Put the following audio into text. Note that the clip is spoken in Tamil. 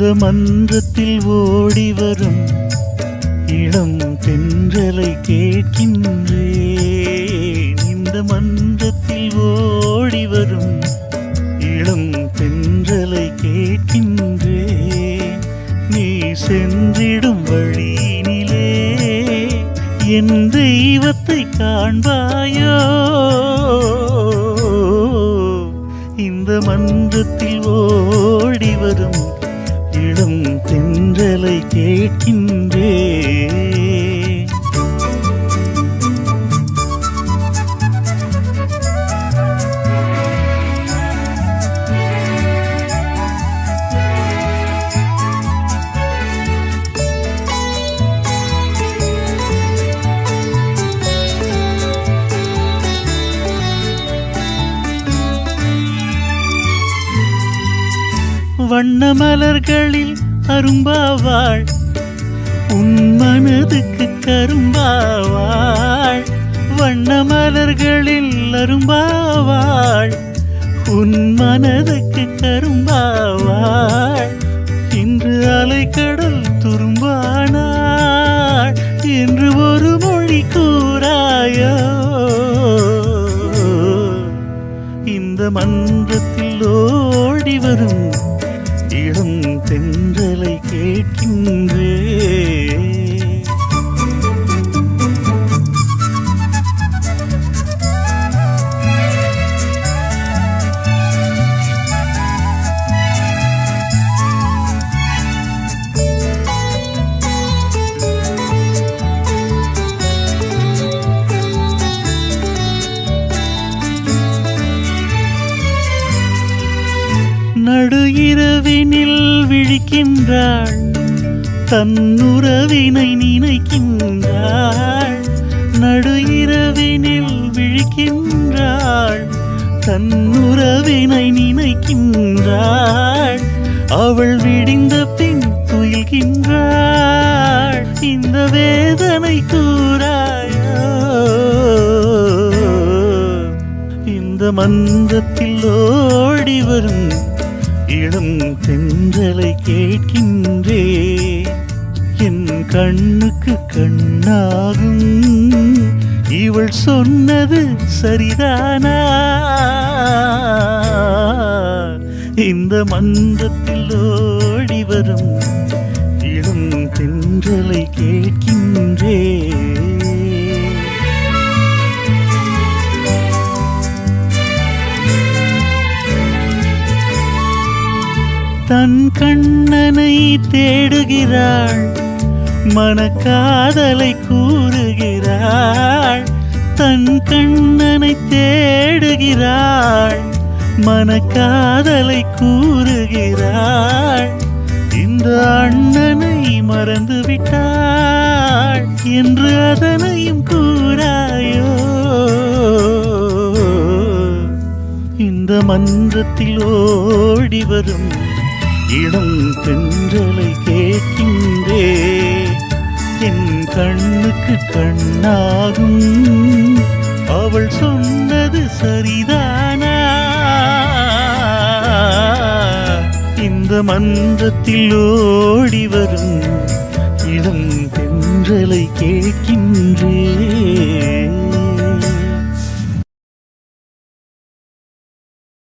இந்த மன்றத்தில் ஓடி வரும் இளம் தென்றலை கேட்கின்றேன். இந்த மன்றத்தில் ஓடி வரும் இளம் தென்றலை கேட்கின்றேன். நீ சென்றிடும் வழியினிலே என் தெய்வத்தை காண்பாயோ? இந்த மன்றத்தில் ஓடி வரும் வண்ண மலர்களில் அரும்பாவாள். உன் மனதுக்கு கரும்பாவாள். வண்ண மலர்களில் அரும்பாவாள். உன் மனதுக்கு கரும்பாவாள். இன்று அலைக்கடல் துரும்பானாள். என்று ஒரு மொழி கூறாயோ. இந்த மன்றத்தில் ஓடி வரும் இளம் தென்றலை கேட்கின்றே. நடு இரவினில் விழிக்கின்றாள். தன்னுறவினை நினைக்கின்றாள். நடு இரவினில் விழிக்கின்றாள். தன்னுறவினை நினைக்கின்றாள். அவள் விடிந்த பின் துயில்கின்றாள். இந்த வேதனை கூறாயோ இந்த மந்தத்தில் ஓடி வரும் இளம் தென்றலை கேட்கின்றே என் கண்ணுக்கு கண்ணாகும். இவள் சொன்னது சரிதானா? இந்த மந்தத்தில் ஓடி வரும் இளம் தென்றலை கேட்கின்றே தன் கண்ணனை தேடுகிறாள் மனக்காதலை கூறுகிறாள். தன் கண்ணனை தேடுகிறாள் மனக்காதலை கூறுகிறாள். இந்த அண்ணனை மறந்து விட்டாள் என்று அதனையும் கூறாயோ? இந்த மன்றத்தில் ஓடி வரும் இளம் தென்றலை கேட்கின்றே என் கண்ணுக்கு கண்ணாகும். அவள் சொன்னது சரிதானா? இந்த மன்றத்தில் ஓடி வரும் இளம் தென்றலை கேட்கின்றே.